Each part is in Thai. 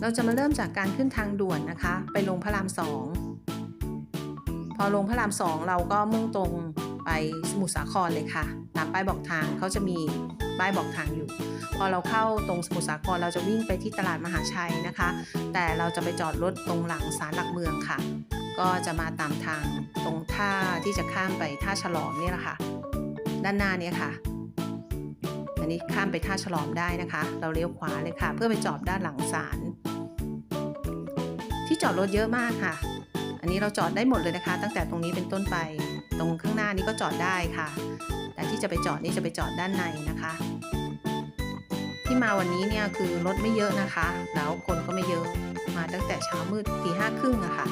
เราจะมาเริ่มจากการขึ้นทางด่วนนะคะ ไปลงพระรามสองพอลงพระรามสองเราก็มุ่งตรงไปสมุทรสาครเลยค่ะ ตามป้ายบอกทางเขาจะมีป้ายบอกทางอยู่ พอเราเข้าตรงสมุทรสาครเราจะวิ่งไปที่ตลาดมหาชัยนะคะ แต่เราจะไปจอดรถตรงหลังศาลหลักเมืองค่ะ ก็จะมาตามทางตรงท่าที่จะข้ามไปท่าฉลอมนี่แหละค่ะ ด้านหน้านี่ยค่ะ อันนี้ข้ามไปท่าฉลอมได้นะคะ เราเลี้ยวขวาเลยค่ะ เพื่อไปจอดด้านหลังศาลที่จอดรถเยอะมากค่ะ อันนี้เราจอดได้หมดเลยนะคะ ตั้งแต่ตรงนี้เป็นต้นไป ตรงข้างหน้านี้ก็จอดได้ค่ะ แต่ที่จะไปจอดนี่จะไปจอดด้านในนะคะ ที่มาวันนี้เนี่ยคือรถไม่เยอะนะคะ แล้วคนก็ไม่เยอะ มาตั้งแต่เช้ามืดตีห้าครึ่งอะค่ะ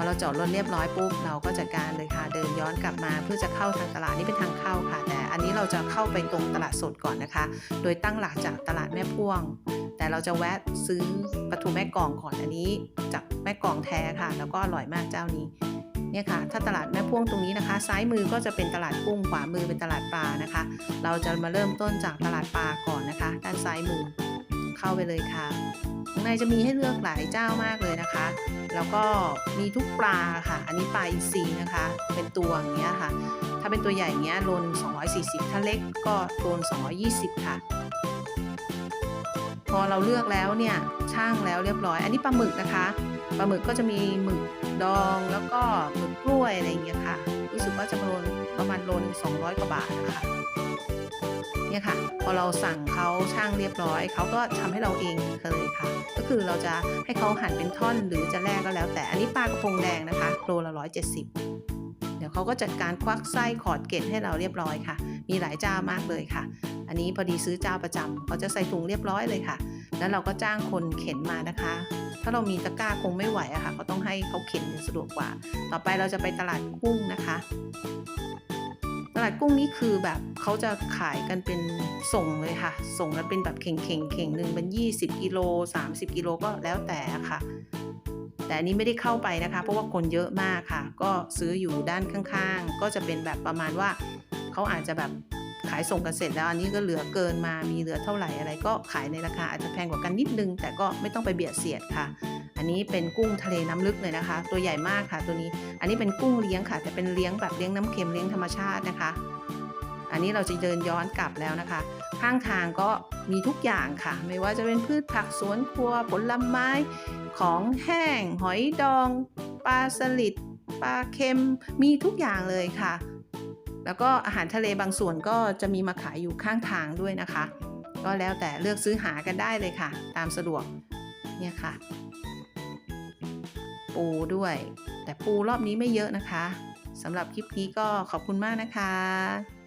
อเราจอดรถเรียบร้อยปุ๊บเราก็จัดการเลยค่ะ เดินย้อนกลับมาเพื่อจะเข้าทางตลาดนี่เป็นทางเข้าค่ะ แต่อันนี้เราจะเข้าไปตรงตลาดสดก่อนนะคะ โดยตั้งหลักจากตลาดแม่พ่วง แต่เราจะแวะซื้อปลาทูแม่กองก่อนอันนี้ จากแม่กองแท้ค่ะ แล้วก็อร่อยมากเจ้านี้เนี่ยค่ะ ถ้าตลาดแม่พ่วงตรงนี้นะคะ ซ้ายมือก็จะเป็นตลาดกุ้งขวามือเป็นตลาดปลานะคะ เราจะมาเริ่มต้นจากตลาดปลาก่อนนะคะ ด้านซ้ายมือ เข้าไปเลยค่ะข้างในจะมีให้เลือกหลายเจ้ามากเลยนะคะ แล้วก็มีทุกปลาค่ะ อันนี้ปลาอินทรีนะคะ เป็นตัวอย่างเงี้ยค่ะ ถ้าเป็นตัวใหญ่อย่างเงี้ยโลน240 ถ้าเล็กก็โลน220 ค่ะ พอเราเลือกแล้วเนี่ยช่างแล้วเรียบร้อย อันนี้ปลาหมึกนะคะปลาหมึกก็จะมีหมึกดองแล้วก็หมึกกล้วยอะไรอย่างเงี้ยค่ะ รู้สึกว่าจะโลนประมาณโลน200 กว่าบาทนะคะ เนี่ยค่ะ พอเราสั่งเขาช่างเรียบร้อย เขาก็ทำให้เราเองเลยค่ะ ก็คือเราจะให้เขาหั่นเป็นท่อนหรือจะแลกก็แล้ว แต่อันนี้ปลากระพงแดงนะคะโลละร้อยเจ็ดสิบเดี๋ยวเขาก็จัดการควักไส้ขอดเกล็ดให้เราเรียบร้อยค่ะ มีหลายเจ้ามากเลยค่ะ อันนี้พอดีซื้อเจ้าประจำเขาจะใส่ถุงเรียบร้อยเลยค่ะ แล้วเราก็จ้างคนเข็นมานะคะ ถ้าเรามีตะกร้าคงไม่ไหวอะค่ะเขาต้องให้เขาเข็นสะดวกกว่า ต่อไปเราจะไปตลาดกุ้งนะคะ ลาดกุ้งนี่คือแบบเขาจะขายกันเป็นส่งเลยค่ะ ส่งกันเป็นแบบเข่งเข่งเข่งหนึ่งเป็น 20กิโล30กิโลก็แล้วแต่ค่ะ แต่อันนี้ไม่ได้เข้าไปนะคะ เพราะว่าคนเยอะมากค่ะ ก็ซื้ออยู่ด้านข้างๆ ก็จะเป็นแบบประมาณว่าเขาอาจจะแบบ ขายส่งกันเสร็จแล้วอันนี้ก็เหลือเกินมามีเหลือเท่าไหร่อะไรก็ขายในราคาอาจจะแพงกว่ากันนิดนึง แต่ก็ไม่ต้องไปเบียดเสียดค่ะ อันนี้เป็นกุ้งทะเลน้ำลึกเลยนะคะ ตัวใหญ่มากค่ะตัวนี้ อันนี้เป็นกุ้งเลี้ยงค่ะ แต่เป็นเลี้ยงแบบเลี้ยงน้ำเค็มเลี้ยงธรรมชาตินะคะ อันนี้เราจะเดินย้อนกลับแล้วนะคะ ข้างทางก็มีทุกอย่างค่ะ ไม่ว่าจะเป็นพืชผักสวนครัวผลไม้ของแห้ง หอยดอง ปลาสลิดปลาเค็มมีทุกอย่างเลยค่ะ แล้วก็อาหารทะเลบางส่วนก็จะมีมาขายอยู่ข้างทางด้วยนะคะ ก็แล้วแต่เลือกซื้อหากันได้เลยค่ะ ตามสะดวกเนี่ยค่ะ ปูด้วย แต่ปูรอบนี้ไม่เยอะนะคะสำหรับคลิปนี้ก็ขอบคุณมากนะคะ